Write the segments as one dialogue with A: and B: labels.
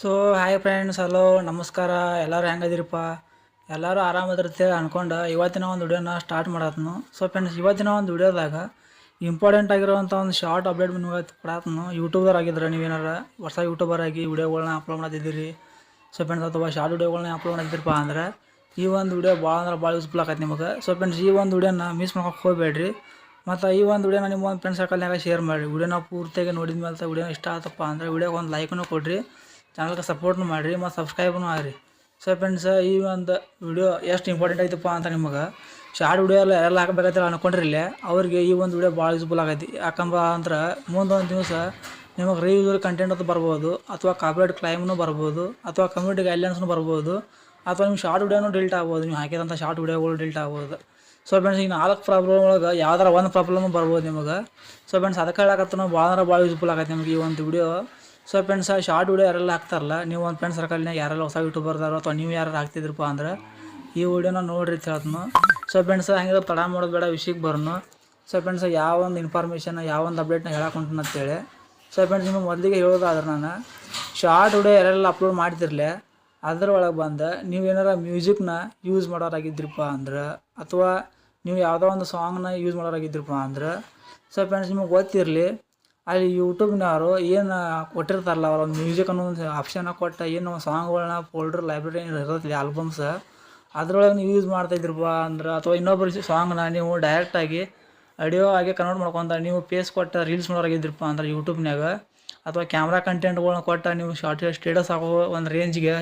A: So hi friends hello ನಮಸ್ಕಾರ. ಎಲ್ಲರೂ ಹೆಂಗದಿರಪ್ಪ ಎಲ್ಲರೂ ಆರಾಮದಿರ್ತೀವಿ ಅಂದ್ಕೊಂಡು ಇವತ್ತಿನ ಒಂದು ವಿಡಿಯೋನ ಸ್ಟಾರ್ಟ್ ಮಾಡತ್ನು. ಸೊ ಫ್ರೆಂಡ್ಸ್ ಇವತ್ತಿನ ಒಂದು ವಿಡಿಯೋದಾಗ ಇಂಪಾರ್ಟೆಂಟ್ ಆಗಿರುವಂಥ ಒಂದು ಶಾರ್ಟ್ ಅಪ್ಡೇಟ್ ನಿಮಗೆ ಕೊಡತ್ನು. ಯೂಟ್ಯೂಬರ್ ಆಗಿದ್ರೆ ನೀವೇನಾರ ಹೊಸ ಯೂಟ್ಯೂಬರ್ ಆಗಿ ವಿಡಿಯೋಗಳನ್ನ ಅಪ್ಲೋಡ್ ಮಾಡ್ತಿದ್ದೀರಿ? ಸೊ ಫ್ರೆಂಡ್ಸ್ ಅಥವಾ ಶಾರ್ಟ್ ವಿಡಿಯೋಗಳನ್ನ ಅಪ್ಲೋಡ್ ಮಾಡಿದ್ದಿರಪ್ಪ ಅಂದ್ರೆ ಈ ಒಂದು ವಿಡಿಯೋ ಭಾಳ ಅಂದ್ರೆ ಭಾಳ ಯೂಸ್ಫುಲ್ ಆಗತ್ತೆ ನಿಮಗೆ. ಸೊ ಫ್ರೆಂಡ್ಸ್ ಈ ಒಂದು ವಿಡಿಯೋನ ಮಿಸ್ ಮಾಡ್ಕೊಕ್ಕೆ ಹೋಗಬೇಡ್ರಿ. ಮತ್ತು ಈ ಒಂದು ವಿಡಿಯೋನ ನಿಮ್ಮ ಒಂದು ಫ್ರೆಂಡ್ ಸರ್ಕಲ್ನಾಗ ಶೇರ್ ಮಾಡಿರಿ. ವಿಡಿಯೋನ ಪೂರ್ತಿಯಾಗಿ ನೋಡಿದ ಮೇಲೆ ವಿಡಿಯೋ ಇಷ್ಟ ಆತಪ್ಪ ಅಂದ್ರೆ ವಿಡಿಯೋಗೆ ಒಂದು ಲೈಕನ್ನು ಕೊಡಿರಿ. ಚಾನಲ್ಗೆ ಸಪೋರ್ಟ್ನು ಮಾಡಿರಿ, ಮತ್ತು ಸಬ್ಸ್ಕ್ರೈಬ್ನು ಆಗಿರಿ. ಸೊ ಫ್ರೆಂಡ್ಸ್ ಈ ಒಂದು ವಿಡಿಯೋ ಎಷ್ಟು ಇಂಪಾರ್ಟೆಂಟ್ ಐತಪ್ಪ ಅಂತ ನಿಮಗೆ ಶಾರ್ಟ್ ವಿಡಿಯೋ ಎಲ್ಲ ಎಲ್ಲ ಹಾಕಬೇಕಂತ ಅನ್ಕೊಂಡಿರಲಿಲ್ಲ ಅವ್ರಿಗೆ ಈ ಒಂದು ವಿಡಿಯೋ ಭಾಳ ಯೂಸ್ಫುಲ್ ಆಗೈತಿ. ಯಾಕಂಬ ಅಂದ್ರೆ ಮುಂದೊಂದು ದಿವಸ ನಿಮಗೆ ರೀಯೂಸರ್ ಕಂಟೆಂಟ್ ಅಂತ ಬರ್ಬೋದು, ಅಥವಾ ಕಾಪ್ರೇಟ್ ಕ್ಲೈಮ್ನು ಬರ್ಬೋದು, ಅಥವಾ ಕಮ್ಯುನಿಟಿ ಗೈಡ್ಲೈನ್ಸ್ನು ಬರ್ಬೋದು, ಅಥವಾ ನಿಮ್ಮ ಶಾರ್ಟ್ ವಿಡಿಯೋನು ಡಿಲ್ಟ್ ಆಗ್ಬೋದು, ನೀವು ಹಾಕಿದಂಥ ಶಾರ್ಟ್ ವಿಡಿಯೋಗಳು ಡಿಲ್ಟ್ ಆಗ್ಬೋದು. ಸೊ ಫ್ರೆಂಡ್ಸ್ ಈಗ ನಾಲ್ಕು ಪ್ರಾಬ್ಲಮ್ ಒಳಗೆ ಯಾವ್ದಾರ ಒಂದು ಪ್ರಾಬ್ಲಮ್ ಬರ್ಬೋದು ನಿಮಗೆ. ಸೊ ಫ್ರೆಂಡ್ಸ್ ಅದಕ್ಕೆ ಹೇಳಕತ್ತ ಭಾಳ ಅಂದ್ರೆ ಭಾಳ ಯೂಸ್ಫುಲ್ ಆಗೈತೆ ನಿಮಗೆ ಈ ಒಂದು video so friends short video ಯಾರೆಲ್ಲ ಹಾಕ್ತಾರಲ್ಲ, ನೀವು ಒಂದು ಫ್ರೆಂಡ್ ಸರ್ಕಲ್ನಾಗ ಯಾರೆಲ್ಲ ಹೊಸ ಯೂಟ್ಯೂಬರ್ದಾರೋ ಅಥವಾ ನೀವು ಯಾರು ಹಾಕ್ತಿದ್ರಪ್ಪ ಅಂದ್ರೆ ಈ ವಿಡಿಯೋನ ನೋಡ್ರಿ ಹೇಳ್ತನು. ಸೊ ಫ್ರೆಂಡ್ಸ್ ಹಂಗೆ ತಡ ಮಾಡೋದು ಬೇಡ ವಿಷಯಕ್ಕೆ ಬರೋನು. ಸೊ ಫ್ರೆಂಡ್ಸ್ ಯಾವ ಒಂದು ಇನ್ಫಾರ್ಮೇಷನ್ ಯಾವ ಒಂದು ಅಪ್ಡೇಟ್ನ ಹೇಳಕ್ಕೆ ಅಂತೇಳಿ ಸೊ ಫ್ರೆಂಡ್ಸ್ ನಿಮಗೆ ಮೊದಲಿಗೆ ಹೇಳೋದಾದ್ರೆ ನಾನು ಶಾರ್ಟ್ ವಿಡಿಯೋ ಯಾರೆಲ್ಲ ಅಪ್ಲೋಡ್ ಮಾಡ್ತಿರಲಿ ಅದರೊಳಗೆ ಬಂದು ನೀವು ಏನಾರ ಮ್ಯೂಸಿಕ್ನ ಯೂಸ್ ಮಾಡೋರಾಗಿದ್ರಪ್ಪ ಅಂದ್ರೆ, ಅಥವಾ ನೀವು ಯಾವುದೋ ಒಂದು ಸಾಂಗ್ನ ಯೂಸ್ ಮಾಡೋರಾಗಿದ್ರಪ್ಪ ಅಂದ್ರೆ ಸೊ ಫ್ರೆಂಡ್ಸ್ ನಿಮಗೆ ಗೊತ್ತಿರಲಿ ಅಲ್ಲಿ ಯೂಟ್ಯೂಬ್ನವರು ಏನು ಕೊಟ್ಟಿರ್ತಾರಲ್ಲ, ಅವ್ರ ಒಂದು ಮ್ಯೂಸಿಕ್ ಅನ್ನೋ ಒಂದು ಆಪ್ಷನ್ನ ಕೊಟ್ಟ ಏನು ಸಾಂಗ್ಗಳನ್ನ ಫೋಲ್ಡ್ರ್ ಲೈಬ್ರರಿ ಇರ್ತೈತಿ ಆಲ್ಬಮ್ಸ್ ಅದ್ರೊಳಗೆ ನೀವು ಯೂಸ್ ಮಾಡ್ತಾಯಿದ್ರಪ್ಪ ಅಂದ್ರೆ, ಅಥವಾ ಇನ್ನೊಬ್ಬರು ಸಾಂಗ್ನ ನೀವು ಡೈರೆಕ್ಟಾಗಿ ಆಡಿಯೋ ಆಗಿ ಕನ್ವರ್ಟ್ ಮಾಡ್ಕೊಂತ ನೀವು ಪೇಸ್ ಕೊಟ್ಟ ರೀಲ್ಸ್ ಮಾಡೋರಾಗಿದ್ರಪ್ಪ ಅಂದ್ರೆ ಯೂಟ್ಯೂಬ್ನಾಗ ಅಥವಾ ಕ್ಯಾಮ್ರಾ ಕಂಟೆಂಟ್ಗಳನ್ನ ಕೊಟ್ಟ ನೀವು ಶಾರ್ಟ್ ಸ್ಟೇಟಸ್ ಹಾಕೋ ಒಂದು ರೇಂಜ್ಗೆ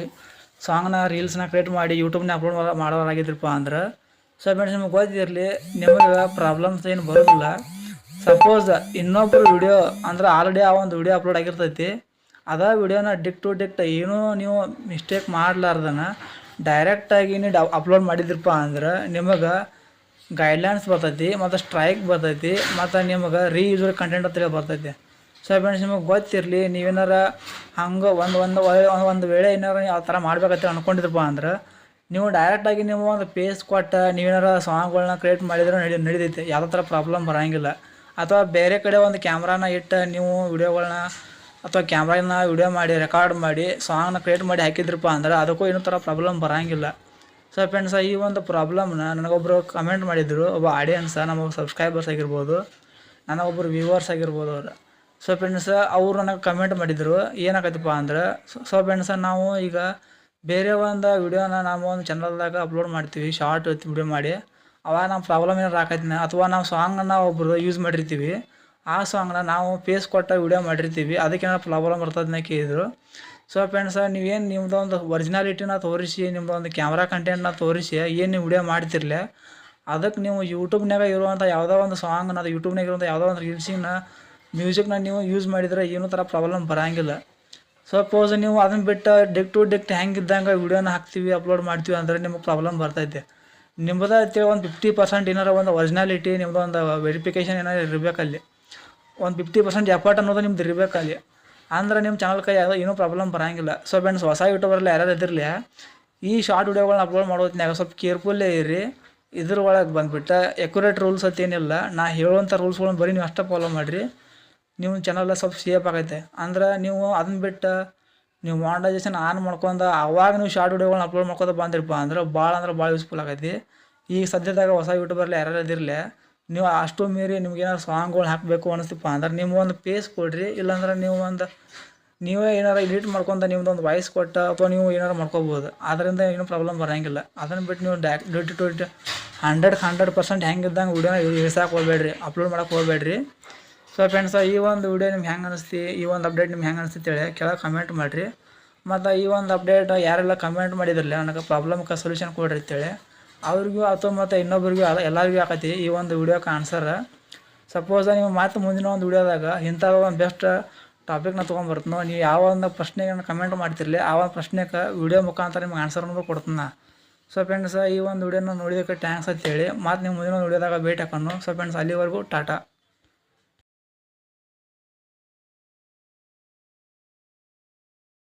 A: ಸಾಂಗ್ನ ರೀಲ್ಸ್ನ ಕ್ರಿಯೇಟ್ ಮಾಡಿ ಯೂಟ್ಯೂಬ್ನ ಅಪ್ಲೋಡ್ ಮಾಡೋರಾಗಿದ್ರಪ್ಪ ಅಂದ್ರೆ. ಸೊ ಫ್ರೆಂಡ್ಸ್ ನಿಮ್ಗೆ ಗೊತ್ತಿರಲಿ, ನಿಮಗೆ ಪ್ರಾಬ್ಲಮ್ಸ್ ಏನು ಬರೋದಿಲ್ಲ. ಸಪೋಸ್ ಇನ್ನೊಬ್ರು ವಿಡಿಯೋ ಅಂದ್ರೆ ಆಲ್ರೆಡಿ ಆ ಒಂದು ವಿಡಿಯೋ ಅಪ್ಲೋಡ್ ಆಗಿರ್ತೈತಿ. ಅದ ವಿಡಿಯೋನ ಡಿಕ್ ಟು ಡಿಕ್ಟ್ ಏನೂ ನೀವು ಮಿಸ್ಟೇಕ್ ಮಾಡ್ಲಾರ್ದನ ಡೈರೆಕ್ಟಾಗಿ ನೀವು ಅಪ್ಲೋಡ್ ಮಾಡಿದ್ರಪ್ಪ ಅಂದ್ರೆ ನಿಮಗೆ ಗೈಡ್ಲೈನ್ಸ್ ಬರ್ತೈತಿ, ಮತ್ತು ಸ್ಟ್ರೈಕ್ ಬರ್ತೈತಿ, ಮತ್ತು ನಿಮಗೆ ರೀಯೂಸರ್ ಕಂಟೆಂಟ್ ಅಂತ ಹೇಳಿ ಬರ್ತೈತಿ. ಸೊ ಫ್ರೆಂಡ್ಸ್ ನಿಮಗೆ ಗೊತ್ತಿರಲಿ, ನೀವೇನಾರ ಹಂಗೆ ಒಂದು ಒಂದು ಒಂದು ವೇಳೆ ಏನಾರ ಆ ಥರ ಮಾಡ್ಬೇಕಂತ ಅಂದ್ಕೊಂಡಿದ್ರಪ್ಪ ಅಂದ್ರೆ ನೀವು ಡೈರೆಕ್ಟಾಗಿ ನೀವು ಒಂದು ಪೇಸ್ ಕೊಟ್ಟು ನೀವೇನಾರ ಸಾಂಗ್ಗಳನ್ನ ಕ್ರಿಯೇಟ್ ಮಾಡಿದ್ರೆ ನಡಿ ನಡಿತೈತೆ. ಯಾವುದೇ ಥರ ಪ್ರಾಬ್ಲಮ್ ಬರೋಂಗಿಲ್ಲ. ಅಥವಾ ಬೇರೆ ಕಡೆ ಒಂದು ಕ್ಯಾಮ್ರಾನ ಇಟ್ಟು ನೀವು ವಿಡಿಯೋಗಳನ್ನ ಅಥವಾ ಕ್ಯಾಮ್ರಾನ ವಿಡಿಯೋ ಮಾಡಿ, ರೆಕಾರ್ಡ್ ಮಾಡಿ, ಸಾಂಗ್ನ ಕ್ರಿಯೇಟ್ ಮಾಡಿ ಹಾಕಿದ್ರಪ್ಪ ಅಂದ್ರೆ ಅದಕ್ಕೂ ಏನೂ ಥರ ಪ್ರಾಬ್ಲಮ್ ಬರೋಂಗಿಲ್ಲ. ಸೊ ಫ್ರೆಂಡ್ಸ ಈ ಒಂದು ಪ್ರಾಬ್ಲಮ್ನ ನನಗೊಬ್ಬರು ಕಮೆಂಟ್ ಮಾಡಿದ್ರು, ಒಬ್ಬ ಆಡಿಯನ್ಸ ನಮಗೆ ಸಬ್ಸ್ಕ್ರೈಬರ್ಸ್ ಆಗಿರ್ಬೋದು ನನಗೊಬ್ಬರು ವ್ಯೂವರ್ಸ್ ಆಗಿರ್ಬೋದು ಅವರು. ಸೊ ಫ್ರೆಂಡ್ಸ್ ಅವರು ನನಗೆ ಕಮೆಂಟ್ ಮಾಡಿದರು ಏನಾಗತ್ತಪ್ಪ ಅಂದ್ರೆ ಸೊ ಫ್ರೆಂಡ್ಸ ನಾವು ಈಗ ಬೇರೆ ಒಂದು ವಿಡಿಯೋನ ನಾವು ಒಂದು ಚಾನಲ್ದಾಗ ಅಪ್ಲೋಡ್ ಮಾಡ್ತೀವಿ ಶಾರ್ಟ್ ವಿಡಿಯೋ ಮಾಡಿ. ಅವಾಗ ನಮ್ಮ ಪ್ರಾಬ್ಲಮ್ ಏನಾರು ಆಕೈತಿನ ಅಥವಾ ನಾವು ಸಾಂಗನ್ನು ಒಬ್ರು ಯೂಸ್ ಮಾಡಿರ್ತೀವಿ, ಆ ಸಾಂಗ್ನ ನಾವು ಫೇಸ್ ಕೊಟ್ಟ ವಿಡಿಯೋ ಮಾಡಿರ್ತೀವಿ ಅದಕ್ಕೇನಾರು ಪ್ರಾಬ್ಲಮ್ ಬರ್ತದೆ ಕೇಳಿದರು. ಸೊ ಫ್ರೆಂಡ್ಸ್ ನೀವೇನು ನಿಮ್ದು ಒಂದು ಒರಿಜಿನಾಲಿಟಿನ ತೋರಿಸಿ, ನಿಮ್ದು ಒಂದು ಕ್ಯಾಮ್ರಾ ಕಂಟೆಂಟ್ನ ತೋರಿಸಿ, ಏನು ನೀವು ವಿಡಿಯೋ ಮಾಡ್ತಿರ್ಲೆ ಅದಕ್ಕೆ ನೀವು ಯೂಟ್ಯೂಬ್ನಾಗ ಇರುವಂಥ ಯಾವುದೋ ಒಂದು ಸಾಂಗ್ನ ಅದು ಯೂಟ್ಯೂಬ್ನಾಗ ಇರುವಂಥ ಯಾವುದೋ ಒಂದು ರೀಲ್ಸಿನ ಮ್ಯೂಸಿಕ್ನ ನೀವು ಯೂಸ್ ಮಾಡಿದರೆ ಏನೂ ಥರ ಪ್ರಾಬ್ಲಮ್ ಬರೋಂಗಿಲ್ಲ. ಸಪೋಸ್ ನೀವು ಅದನ್ನ ಬಿಟ್ಟು ಡಿಕ್ ಟು ಡಿಕ್ಟ್ ಹೆಂಗಿದ್ದಂಗೆ ವಿಡಿಯೋನ ಹಾಕ್ತೀವಿ ಅಪ್ಲೋಡ್ ಮಾಡ್ತೀವಿ ಅಂದ್ರೆ ನಿಮಗೆ ಪ್ರಾಬ್ಲಮ್ ಬರ್ತೈತೆ. ನಿಮ್ಮದ ಒಂದು ಫಿಫ್ಟಿ ಪರ್ಸೆಂಟ್ ಏನಾರ ಒಂದು ಒರಿಜಿನಾಲಿಟಿ ನಿಮ್ದು ಒಂದು ವೆರಿಫಿಕೇಷನ್ ಏನಾರು ಇರಬೇಕಲ್ಲಿ. ಒಂದು ಫಿಫ್ಟಿ ಪರ್ಸೆಂಟ್ ಎಫರ್ಟ್ ಅನ್ನೋದು ನಿಮ್ದು ಇರಬೇಕಲ್ಲಿ. ಅಂದ್ರೆ ನಿಮ್ಮ ಚಾನಲ್ ಕೈ ಯಾವುದೋ ಏನೂ ಪ್ರಾಬ್ಲಮ್ ಬರೋಂಗಿಲ್ಲ. ಸೊ ಫ್ರೆಂಡ್ಸ್ ಹೊಸ ಯೂಟ್ಯೂಬರಲ್ಲಿ ಯಾರ್ಯಾರು ಇದ್ದಿರಲಿ, ಈ ಶಾರ್ಟ್ ವಿಡಿಯೋಗಳನ್ನ ಅಪ್ಲೋಡ್ ಮಾಡೋದ್ನಾಗ ಸ್ವಲ್ಪ ಕೇರ್ಫುಲ್ಲೇ ಇರಿ ಇದ್ರ ಒಳಗೆ ಬಂದುಬಿಟ್ಟು ಎಕ್ಯುರೇಟ್ ರೂಲ್ಸ್ ಅಂತ ಏನಿಲ್ಲ. ನಾ ಹೇಳುವಂಥ ರೂಲ್ಸ್ಗಳನ್ನ ಬರೀ ನೀವು ಅಷ್ಟೇ ಫಾಲೋ ಮಾಡಿರಿ. ನಿಮ್ಮ ಚಾನಲ್ ಸ್ವಲ್ಪ ಸೇಫ್ ಆಗೈತೆ. ಅಂದ್ರೆ ನೀವು ಅದನ್ನ ಬಿಟ್ಟು ನೀವು ಮಾನಿಟೈಸೇಷನ್ ಆನ್ ಮಾಡ್ಕೊಂಡು ಅವಾಗ ನೀವು ಶಾರ್ಟ್ ವಿಡಿಯೋಗಳನ್ನ ಅಪ್ಲೋಡ್ ಮಾಡ್ಕೊತ ಬಂದಿರಪ್ಪ ಅಂದ್ರೆ ಭಾಳ ಅಂದ್ರೆ ಭಾಳ ಯೂಸ್ಫುಲ್ ಆಗೈತಿ. ಈಗ ಸದ್ಯದಾಗ ಹೊಸ ಯೂಟ್ಯೂಬರ್ಲಿ ಯಾರ್ಯಾರು ಇದಿರಲಿ ನೀವು ಅಷ್ಟು ಮೀರಿ ನಿಮ್ಗೆ ಏನಾರು ಸಾಂಗ್ಗಳು ಹಾಕಬೇಕು ಅನಿಸ್ತಿಪ್ಪ ಅಂದ್ರೆ ನೀವು ಒಂದು ಪೇಸ್ ಕೊಡ್ರಿ, ಇಲ್ಲಾಂದ್ರೆ ನೀವು ಒಂದು ನೀವೇ ಏನಾರು ಎಡಿಟ್ ಮಾಡ್ಕೊಂತ ನಿಮ್ದು ಒಂದು ವಾಯ್ಸ್ ಕೊಟ್ಟ ಅಥವಾ ನೀವು ಏನಾರು ಮಾಡ್ಕೋಬೋದು. ಅದರಿಂದ ಏನೂ ಪ್ರಾಬ್ಲಮ್ ಬರೋಂಗಿಲ್ಲ. ಅದನ್ನು ಬಿಟ್ಟು ನೀವು ಡ್ಯಾಕ್ duty to hundred hundred percent ಹೆಂಗಿದ್ದಂಗೆ ವಿಡಿಯೋನ ಇಳಿಸಕ್ಕೆ ಹೋಗ್ಬೇಡ್ರಿ ಅಪ್ಲೋಡ್ ಮಾಡಕ್ಕೆ ಹೋಗ್ಬೇಡ್ರಿ. ಸೊ ಫ್ರೆಂಡ್ಸ್ ಈ ಒಂದು ವಿಡಿಯೋ ನಿಮ್ಗೆ ಹೆಂಗೆ ಅನಿಸ್ತಿ? ಈ ಒಂದು ಅಪ್ಡೇಟ್ ನಿಮ್ಗೆ ಹೆಂಗೆ ಅನಿಸ್ತಿ ಹೇಳಿ ಕೆಳಗೆ ಕಮೆಂಟ್ ಮಾಡಿರಿ. ಮತ್ತು ಈ ಒಂದು ಅಪ್ಡೇಟ್ ಯಾರೆಲ್ಲ ಕಮೆಂಟ್ ಮಾಡಿದ್ರಲ್ಲ, ನನಗೆ ಪ್ರಾಬ್ಲಮ್ಗೆ ಸೊಲ್ಯೂಷನ್ ಕೊಡ್ರಿ ಅಂತೇಳಿ. ಅವ್ರಿಗೂ ಅಥವಾ ಮತ್ತು ಇನ್ನೊಬ್ರಿಗೂ ಎಲ್ಲರಿಗೂ ಆಕತಿ ಈ ಒಂದು ವಿಡಿಯೋಕ್ಕೆ ಆನ್ಸರ್ ಸಪೋಸ್ ನೀವು ಮತ್ತೆ ಮುಂದಿನ ಒಂದು ವಿಡಿಯೋದಾಗ ಇಂಥ ಒಂದು ಬೆಸ್ಟ್ ಟಾಪಿಕ್ನ ತೊಗೊಂಬರ್ತೀನೋ, ನೀವು ಯಾವ ಒಂದು ಪ್ರಶ್ನೆಗೆ ಕಮೆಂಟ್ ಮಾಡ್ತಿರಲಿ, ಆ ಒಂದು ಪ್ರಶ್ನೆಗೆ ವಿಡಿಯೋ ಮುಖಾಂತರ ನಿಮ್ಗೆ ಆನ್ಸರ್ ಅನ್ನೋದು ಕೊಡ್ತೀನಿ. ಸೊ ಫ್ರೆಂಡ್ಸ್ ಈ ಒಂದು ವಿಡಿಯೋನ ನೋಡಿದಕ್ಕೆ ಟ್ಯಾಂಕ್ಸ್ ಅಂತೇಳಿ. ಮತ್ತು ನೀವು ಮುಂದಿನ ಒಂದು ವಿಡಿಯೋದಾಗ ಭೇಟಿ ಹಾಕೊಂಡು ಸೊ ಫ್ರೆಂಡ್ಸ್ ಅಲ್ಲಿವರೆಗೂ ಟಾಟಾ.